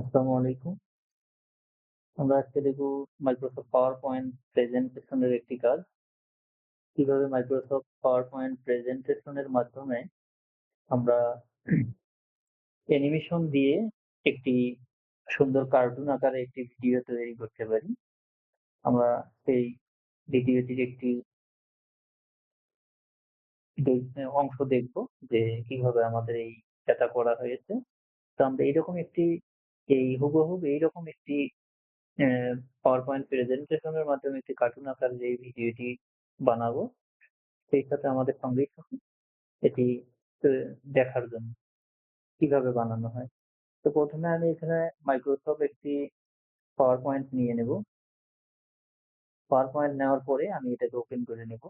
আসসালামু আলাইকুম। আমরা আজকে দেখব Microsoft PowerPoint প্রেজেন্টেশন এর একটি কাজ। কীভাবে Microsoft PowerPoint প্রেজেন্টেশন এর মাধ্যমে আমরা অ্যানিমেশন দিয়ে একটি সুন্দর কার্টুন আকারে একটি ভিডিও তৈরি করতে পারি। আমরা সেই ভিডিওটির একটি অংশ দেখব যে কীভাবে আমাদের এই এটা করা হয়েছে। তো আমরা এইরকম একটি এই হুবহু এইরকম একটি অ্যা PowerPoint প্রেজেন্টেশন এর মাধ্যমে একটি কার্টুন আকারে যে ভিডিওটি বানাবো, সেই সাথে আমাদের সঙ্গেই থাকুন এটি দেখার জন্য কীভাবে বানানো হয়। তো ১ম এ আমি এখানে Microsoft একটি PowerPoint নিয়ে নেব। PowerPoint নেওয়ার পরে আমি এটাকে ওপেন করে নেব।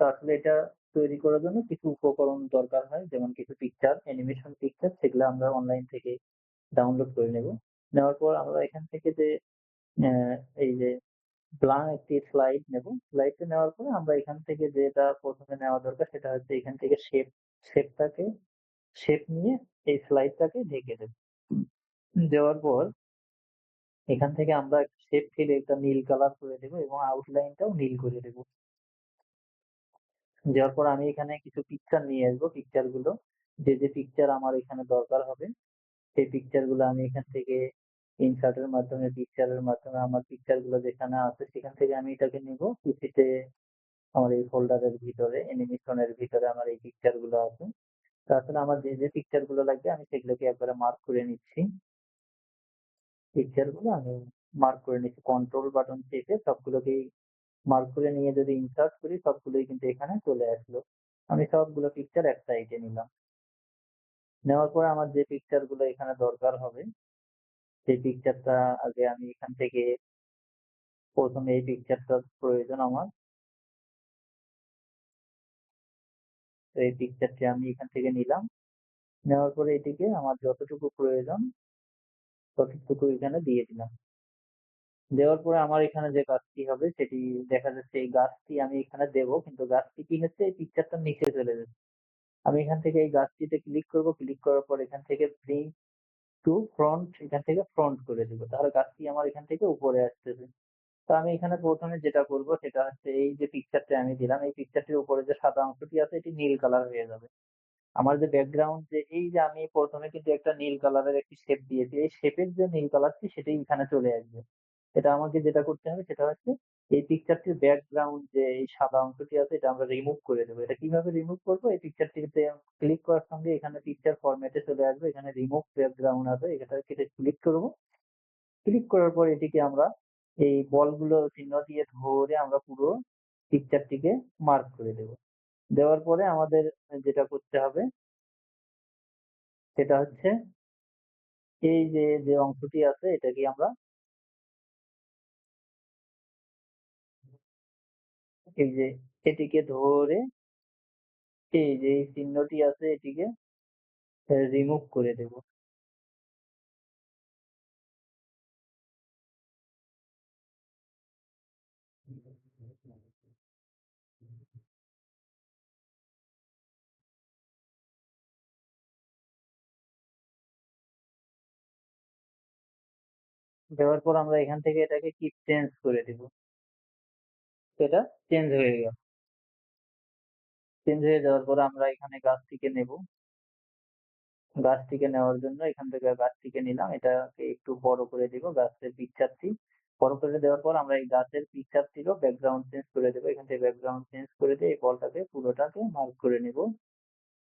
তো আসলে এটা তৈরি করার জন্য কিছু উপকরণ দরকার হয় যেমন কিছু পিকচার, অ্যানিমেশন পিকচার সেগুলো আমরা অনলাইন থেকে ডাউনলোড করে নেব। নেওয়ার পর আমরা এখান থেকে যে এই যে ব্ল্যাঙ্ক একটি স্লাইড নেব। স্লাইডটা নেওয়ার পরে আমরা এখান থেকে যেটা প্রথমে নেওয়া দরকার সেটা হচ্ছে এখান থেকে শেপ শেপটাকে শেপ নিয়ে এই স্লাইডটাকে ঢেকে দেব। দেওয়ার পর এখান থেকে আমরা শেপ ফিল একটা নীল কালার করে দেব এবং আউটলাইনটাও নীল করে দেব। দেওয়ার পর আমি এখানে কিছু পিকচার নিয়ে আসব। পিকচারগুলো যে, যে পিকচার আমার এখানে দরকার হবে সেই পিকচারগুলো আমি এখান থেকে ইনসার্ট এর মাধ্যমে পিকচারের মাধ্যমে আমার পিকচারগুলো যেখানে আছে সেখান থেকে আমি এটাকে নিব। পিসিতে আমার এই ফোল্ডারের ভিতরে অ্যানিমেশন এর ভিতরে আমার এই পিকচারগুলো আছে। তো আসলে আমার যে, যে পিকচারগুলো লাগবে আমি সেগুলোকে একবারে মার্ক করে নিচ্ছি। পিকচারগুলো আমি মার্ক করে নিচ্ছি। কন্ট্রোল বাটন চেপে সবগুলোকেই মার্ক করে নিয়ে যদি ইনসার্ট করি সবগুলোই কিন্তু এখানে চলে আসলো। আমি সবগুলো পিকচার এক সাইডে নিলাম। নেওয়ার পরে আমার যে পিকচারগুলো এখানে দরকার হবে সেই পিকচারটা আগে আমি এখান থেকে ১ম এ এই পিকচারটার প্রয়োজন আমার। এই পিকচারটি আমি এখান থেকে নিলাম। নেওয়ার পরে এটিকে আমার যতটুকু প্রয়োজন ততটুকু এখানে দিয়ে দিলাম। দেওয়ার পরে আমার এখানে যে গাছটি হবে সেটি দেখা যাচ্ছে এই গাছটি আমি এখানে দেব, কিন্তু গাছটি কি হচ্ছে এই পিকচারটার নিচে চলে যাচ্ছে। আমি এখান থেকে এই গাছটিতে ক্লিক করব। ক্লিক করার পর এখান থেকে ব্রিং টু ফ্রন্ট এখান থেকে ফ্রন্ট করে দিব তাহলে গাছটি আমার এখান থেকে উপরে আসতেছে। তো আমি এখানে প্রথমে যেটা করব, সেটা হচ্ছে এই যে পিকচারটা আমি দিলাম, এই পিকচারটির উপরে যে সাদা অংশটি আছে, এটি নীল কালার হয়ে যাবে। আমার যে ব্যাকগ্রাউন্ড যে, এই যে আমি প্রথমে কিন্তু একটা নীল কালারের একটি শেপ দিয়েছি। এই শেপের যে নীল কালারটি সেটাই এখানে চলে আসবে। এটা আমাকে যেটা করতে হবে সেটা হচ্ছে এই পিকচারটির ব্যাকগ্রাউন্ড যে এই সাদা অংশটি আছে এটা আমরা রিমুভ করে দেবো এটা কীভাবে রিমুভ করব এই পিকচারটিতে ক্লিক করার সঙ্গে এখানে পিকচার ফরম্যাট চলে আসবে। এখানে রিমুভ ব্যাকগ্রাউন্ড আছে। এটা কেটে ক্লিক করব। ক্লিক করার পর এটিকে আমরা এই বলগুলো চিহ্ন দিয়ে ধরে আমরা পুরো পিকচারটিকে মার্ক করে দেব। দেওয়ার পরে আমাদের যেটা করতে হবে সেটা হচ্ছে এই যে, যে অংশটি আছে এটাকে আমরা এই যে এটিকে ধরে এই যে এই চিহ্নটি আছে এটিকে রিমুভ করে দেব। দেওয়ার পর আমরা এখান থেকে এটাকে কিপ চেঞ্জ করে দিব। এটা চেঞ্জ হয়ে গেল। চেঞ্জ হয়ে যাওয়ার পরে আমরা এখানে গাছটিকে নেব। গাছটিকে নেওয়ার জন্য এখান থেকে গাছটিকে নিলাম। এটাকে একটু বড় করে দিব গাছের পিকচারটি। বড় করে দেওয়ার পর আমরা এই গাছের পিকচারটিরও ব্যাকগ্রাউন্ড চেঞ্জ করে দেবো এখান থেকে ব্যাকগ্রাউন্ড চেঞ্জ করে দিয়ে এই বলটাকে পুরোটাকে মার্ক করে নেব।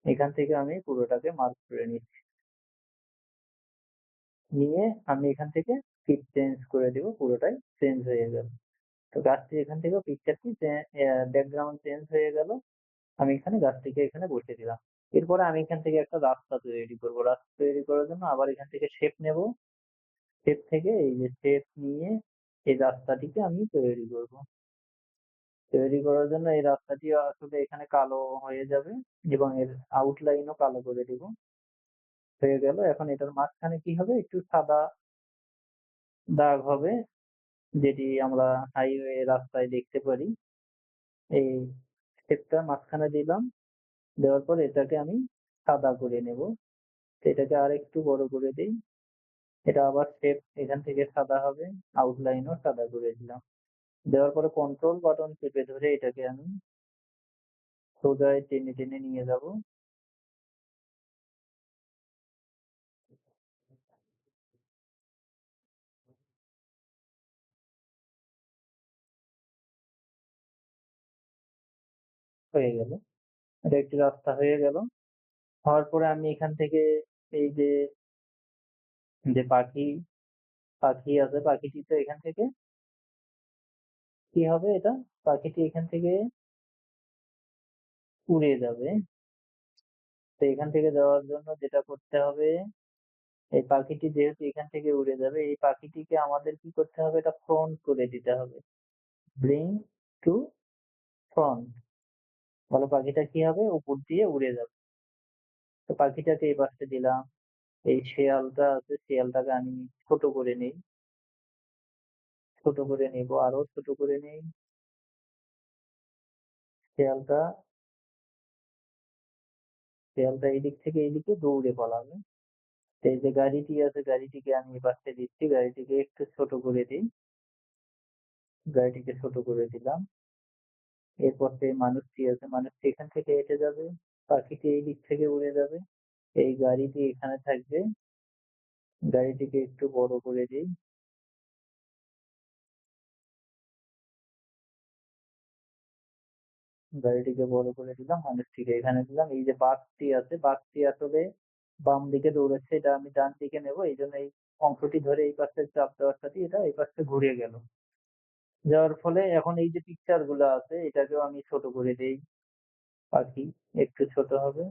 এখান থেকে আমি পুরোটাকে মার্ক করে নিচ্ছি। নিয়ে আমি এখান থেকে কিপ চেঞ্জ করে দিব। পুরোটাই চেঞ্জ হয়ে গেল। তো গাছটি এখান থেকে পিকচারটি ব্যাকগ্রাউন্ড চেঞ্জ হয়ে গেল। আমি এখানে গাছটিকে এখানে বসিয়ে দিলাম। এরপরে আমি এখান থেকে একটা রাস্তা তৈরি করব। রাস্তা তৈরি করার জন্য আবার এখান থেকে শেপ নেব। শেপ থেকে এই যে শেপ নিয়ে এই রাস্তাটিকে আমি তৈরি করব। তৈরি করার জন্য এই রাস্তাটি আসলে এখানে কালো হয়ে যাবে এবং এর আউটলাইনও কালো করে দিব। হয়ে গেল। এখন এটার মাঝখানে কি হবে? একটু সাদা দাগ হবে যেটি আমরা হাইওয়ে রাস্তায় দেখতে পারি। এই শেপটা মাঝখানে দিলাম। দেওয়ার পর এটাকে আমি সাদা করে নেব। এটাকে আরেকটু বড় করে দিই এটা আবার শেপ এখান থেকে সাদা হবে আউটলাইনও সাদা করে দিলাম দেওয়ার পরে কন্ট্রোল বাটন চেপে ধরে এটাকে আমি সোজায় টেনে টেনে নিয়ে যাব হয়ে গেল। এটা একটি রাস্তা হয়ে গেল। হওয়ার পরে আমি এখান থেকে এই যে যে পাখি পাখি আছে, পাখিটি তো এখান থেকে কি হবে এটা? পাখিটি এখান থেকে উড়ে যাবে। তো এখান থেকে যাওয়ার জন্য যেটা করতে হবে, এই পাখিটি যেহেতু এখান থেকে উড়ে যাবে, এই পাখিটিকে আমাদের কি করতে হবে? এটা ফ্রন্ট করে দিতে হবে। ব্রিং টু ফ্রন্ট বলো পাখিটা কি হবে? উপর দিয়ে উড়ে যাবে। তো পাখিটাকে এই পাশে দিলাম। এই শেয়ালটা আছে, শেয়ালটাকে আমি ছোট করে নিই। ছোট করে নিব, আরও ছোট করে নিই। শেয়ালটা শেয়ালটা এই দিক থেকে এইদিকে দৌড়ে পালাবে। এই যে গাড়িটি আছে, গাড়িটিকে আমি এই পাশে দিচ্ছি, গাড়িটিকে একটু ছোট করে দিই। গাড়িটিকে ছোট করে দিলাম। এরপর সেই মানুষটি আছে মানুষটি এখান থেকে হেঁটে যাবে? পাখিটি এই দিক থেকে উড়ে যাবে? এই গাড়িটি এখানে থাকবে? গাড়িটিকে একটু বড় করে দিই। গাড়িটিকে বড় করে দিলাম, মানুষটিকে এখানে দিলাম। এই যে বাঘটি আছে বাঘটি আসলে বাম দিকে দৌড়াচ্ছে, এটা আমি ডান দিকে নেব। এই জন্য এই অংশটি ধরে এই পাশে চাপ দেওয়ার সাথে এটা এই পাশে ঘুরে গেল। যাওয়ার ফলে এখন এই যে পিকচারগুলো আছে, এটাকেও আমি ছোট করে দেই। পাখি একটু ছোট হবে।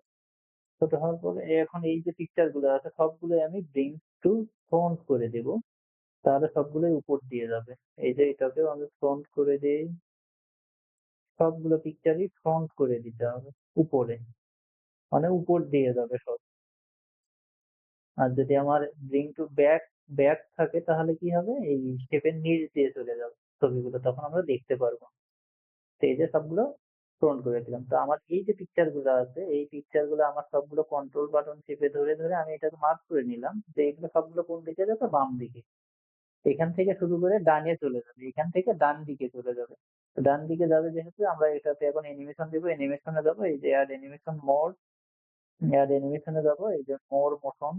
ছোট হওয়ার পরে এখন এই যে পিকচারগুলো আছে সবগুলো আমি ব্রিং টু ফ্রন্ট করে দেব। তাহলে সবগুলোই উপর দিয়ে যাবে। এই যে এটাকেও আমি ফ্রন্ট করে দিই। সবগুলো পিকচারই ফ্রন্ট করে দিতে হবে, উপরে। মানে উপর দিয়ে যাবে সব। আর যদি আমার ব্রিং টু ব্যাক ব্যাক থাকে তাহলে কি হবে? এই স্টেপের নিচ দিয়ে চলে যাবে। ছবিগুলো, তখন আমরা দেখতে পারব। তো এই যে সবগুলো ফ্রন্ট করে দিলাম। তো আমার এই যে পিকচারগুলো আছে, এই পিকচারগুলো আমার সবগুলো কন্ট্রোল বাটন চেপে ধরে ধরে আমি এটাকে মার্ক করে নিলাম যে এগুলো সবগুলো কোন দিকে যাবে? বাম দিকে। এখান থেকে শুরু করে ডানে চলে যাবে। এখান থেকে ডান দিকে চলে যাবে। তো ডান দিকে যাবে যেহেতু, আমরা এটাতে এখন অ্যানিমেশন দেবো। অ্যানিমেশনে যাব এই যে অ্যাড অ্যানিমেশন মোড অ্যাড অ্যানিমেশনে যাব এই যে মোর মোশন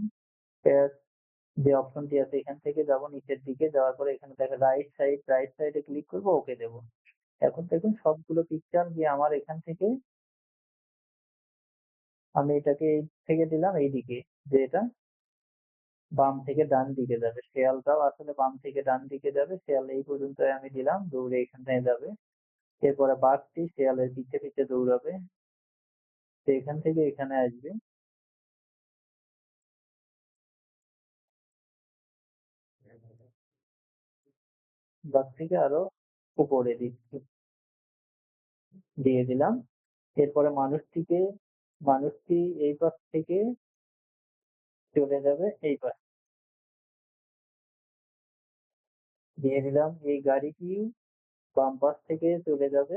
যে অপশনটি আছে এখান থেকে যাব নিচের দিকে, যাওয়ার পরে এখানে দেখে রাইট সাইড রাইট সাইডে ক্লিক করব ওকে দেব। এখন দেখুন সবগুলো পিকচার যে আমার এখান থেকে আমি এটাকে এই থেকে দিলাম এই দিকে যে এটা বাম থেকে ডান দিকে যাবে। শেয়ালটাও আসলে বাম থেকে ডান দিকে যাবে, শেয়াল এই পর্যন্ত আমি দিলাম, দৌড়ে এখানে যাবে। এরপরে বাঘটি শেয়ালের পিছে পিছে দৌড়াবে। এখান থেকে এখানে আসবে। বাঘ থেকে আরও উপরে দিচ্ছি। দিয়ে দিলাম। এরপরে মানুষটিকে, মানুষটি এই পাশ থেকে চলে যাবে এই পাশ। দিয়ে দিলাম, এই গাড়িটি বাম পাশ থেকে চলে যাবে।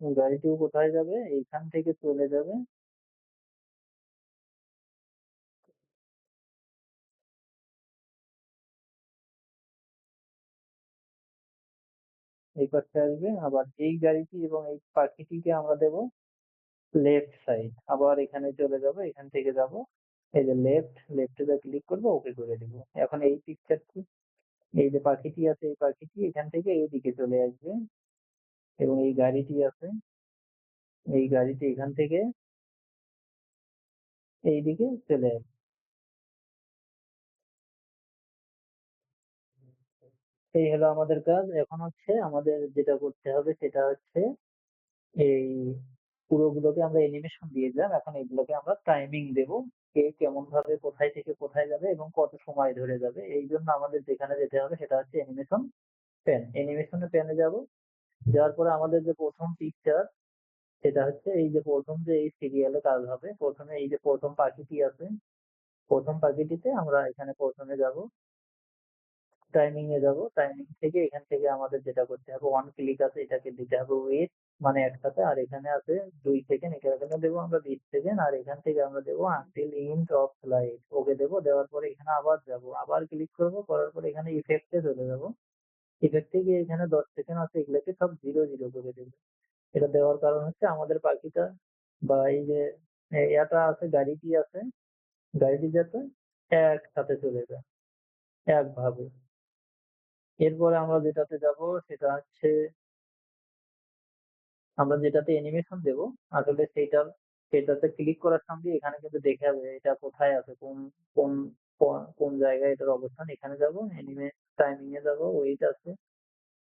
গাড়িটিও কোথায় যাবে? এইখান থেকে চলে যাবে। এই পাশে আসবে। আবার এই গাড়িটি এবং এই পাখিটিকে আমরা দেব লেফট সাইড আবার এখানে চলে যাব, এখান থেকে যাব। এই যে লেফট লেফটে ক্লিক করব, ওকে করে দিব। এখন এই পিকচারটি এই যে পাখিটি আছে, এই পাখিটি এখান থেকে এই দিকে চলে আসবে। এবং এই গাড়িটি আছে। এই গাড়িটি এখান থেকে এই দিকে চলে আসবে। এই হলো আমাদের কাজ। এখন হচ্ছে আমাদের যেটা করতে হবে সেটা হচ্ছে এই পুরোগুলোকে আমরা অ্যানিমেশন দিয়ে দিলাম। এখন এগুলোকে আমরা টাইমিং দেব। কে কেমন ভাবে কোথায় থেকে কোথায় যাবে এবং কত সময় ধরে যাবে। এই জন্য আমাদের যেখানে যেতে হবে সেটা হচ্ছে অ্যানিমেশন প্যান অ্যানিমেশনে প্যানে যাব। যাওয়ার পরে আমাদের যে প্রথম পিকচার সেটা হচ্ছে এই যে প্রথম যে এই সিরিয়ালে কাজ হবে, প্রথমে এই যে প্রথম পাখিটি আছে, প্রথম পাখিটিতে আমরা এখানে প্রথমে যাব টাইমিং এ যাব। টাইমিং থেকে এখান থেকে আমাদের যেটা করতে হবে ওয়ান ক্লিক আছে এটাকে দিতে হবে উইথ মানে একসাথে, আর এখানে আছে দুই সেকেন্ড এখানে দেবো আমরা ২০ সেকেন্ড আর এখান থেকে আমরা দেবো until end of slide okay দেবো, দেওয়ার পরে এখানে আবার যাব, আবার ক্লিক করব, করার পরে এখানে ইফেক্ট চলে যাব ইফেক্ট থেকে এখানে ১০ সেকেন্ড আছে এগুলোকে সব 0, 0 করে দেব। এটা দেওয়ার কারণ হচ্ছে আমাদের পাখিটা বা এই যে ইয়াটা আছে গাড়িটি আছে গাড়িটি যাতে একসাথে চলে যায় একভাবে। এরপরে আমরা যেটাতে যাব সেটা হচ্ছে আমরা যেটাতে অ্যানিমেশন দেব আসলে সেইটার সেটাতে ক্লিক করার সঙ্গে এখানে কিন্তু দেখে যাবে এটা কোথায় আছে কোন কোন কোন জায়গায় এটার অবস্থান, এখানে যাব অ্যানিমে টাইমিং এ যাব ওয়েট আছে।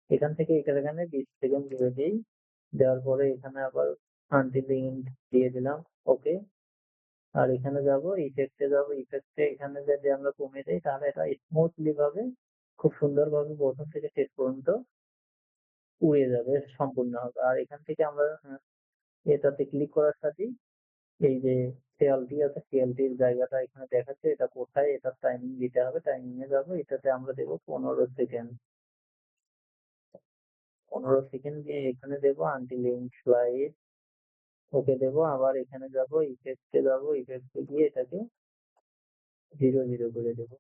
এখান থেকে এখানে 20 সেকেন্ড দিয়ে দেই দেওয়ার পরে এখানে আবার আনটিল এন্ড দিয়ে দিলাম ওকে আর এখানে যাব ইফেক্টে যাব ইফেক্টে এখানে যদি আমরা কমে দেই তাহলে এটা স্মুথলি ভাবে, খুব সুন্দরভাবে প্রথম থেকে শেষ পর্যন্ত উড়ে যাবে, সম্পূর্ণ হবে। আর এখান থেকে আমরা এটাতে ক্লিক করার সাথেই এই যে শেয়ালটি আছে শেয়ালটির জায়গাটা এখানে দেখাচ্ছে, এটা কোথায়, এটার টাইমিং দিতে হবে টাইমিং এ যাব, এটাতে আমরা দেবো পনেরো সেকেন্ড পনেরো সেকেন্ড দিয়ে এখানে দেবো আনটিল স্লাইড ওকে দেবো, আবার এখানে যাব ইফেক্টে যাব ইফেক্টে গিয়ে এটাকে জিরো জিরো করে দেবো।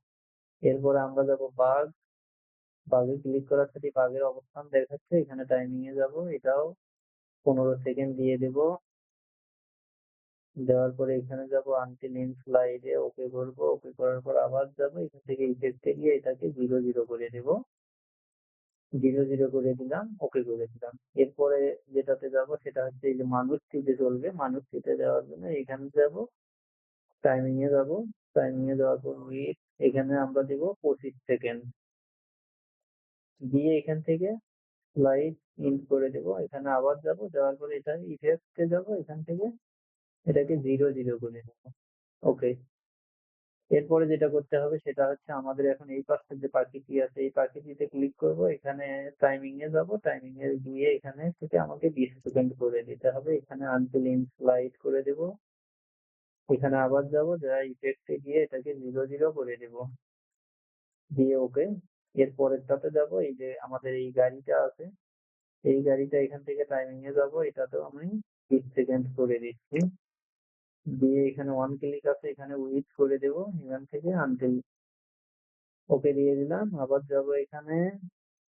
এরপরে আমরা যাব বাঘ। বাঘে ক্লিক করার সাথে বাঘের অবস্থান দেখাচ্ছে, এখানে টাইমিং এ যাব, এটাও পনেরো সেকেন্ড দিয়ে দেব। দেওয়ার পরে এখানে যাব আনটিল ইন স্লাইডে ওকে করব ওকে করার পর আবার যাব, এখান থেকে ইফেক্টে গিয়ে এটাকে জিরো জিরো করে দেব জিরো জিরো করে দিলাম, ওকে করে দিলাম। এরপরে যেটাতে যাব সেটা হচ্ছে এই যে মানুষ টিতে চলবে, মানুষ টিতে যাওয়ার জন্য এখানে যাব টাইমিং এ যাব টাইমিং এ যাওয়ার পর উইথ এখানে আমরা দেব পঁচিশ সেকেন্ড দিয়ে এখান থেকে স্লাইড ইন্ড করে দেব, এখানে আবার যাব, যাওয়ার পরে এটা ইফেক্টে যাব, এখান থেকে এটাকে জিরো জিরো করে দেব ওকে এরপরে যেটা করতে হবে সেটা হচ্ছে আমাদের এখন এই পাশের যে পাখিটি আছে, এই পাখিটিতে ক্লিক করব। এখানে টাইমিং এ যাব। টাইমিং এ গিয়ে এখানে থেকে আমাকে বিশ সেকেন্ড করে দিতে হবে। এখানে আনটিল স্লাইড করে দেব। এখানে আবার যাব, যা ইফেক্টে গিয়ে এটাকে জিরো জিরো করে দেব। দিয়ে ওকে এর পরেরটাতে যাব। এই যে আমাদের এই গাড়িটা আছে, এই গাড়িটা এখান থেকে টাইমিং এ যাব। এটাতেও আমি বিশ সেকেন্ড করে দিচ্ছি। দিয়ে এখানে ওয়ান ক্লিক আছে, এখানে উইথ করে দেব, এখান থেকে আনটিল ওকে দিয়ে দিলাম, আবার যাব এখানে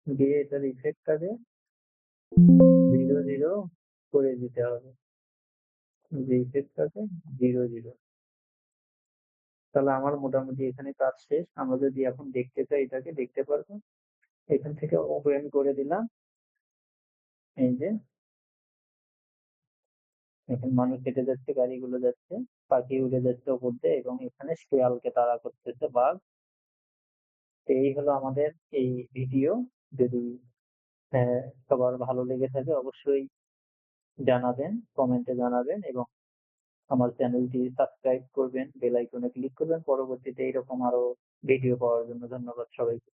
দিয়ে এটার ইফেক্টটাকে জিরো জিরো করে দিতে হবে। যে ইফেক্টটাকে জিরো জিরো তাহলে আমার মোটামুটি এখানে কাজ শেষ, আমরা যদি এখন দেখতে চাই এটাকে, দেখতে পারব। এখান থেকে ওপেন করে দিলাম, এই যে এখানে মানুষ হেঁটে যাচ্ছে, গাড়িগুলো যাচ্ছে, পাখি উড়ে যাচ্ছে ওপর দিয়ে এবং এখানে শিয়ালকে তাড়া করতেছে বাঘ। এই হলো আমাদের এই ভিডিও। যদি সবার ভালো লেগে থাকে অবশ্যই জানাবেন, কমেন্টে জানাবেন এবং আমার চ্যানেলটি সাবস্ক্রাইব করবেন, বেল আইকনে ক্লিক করবেন। পরবর্তীতে এরকম আরও ভিডিও পাওয়ার জন্য ধন্যবাদ সবাইকে।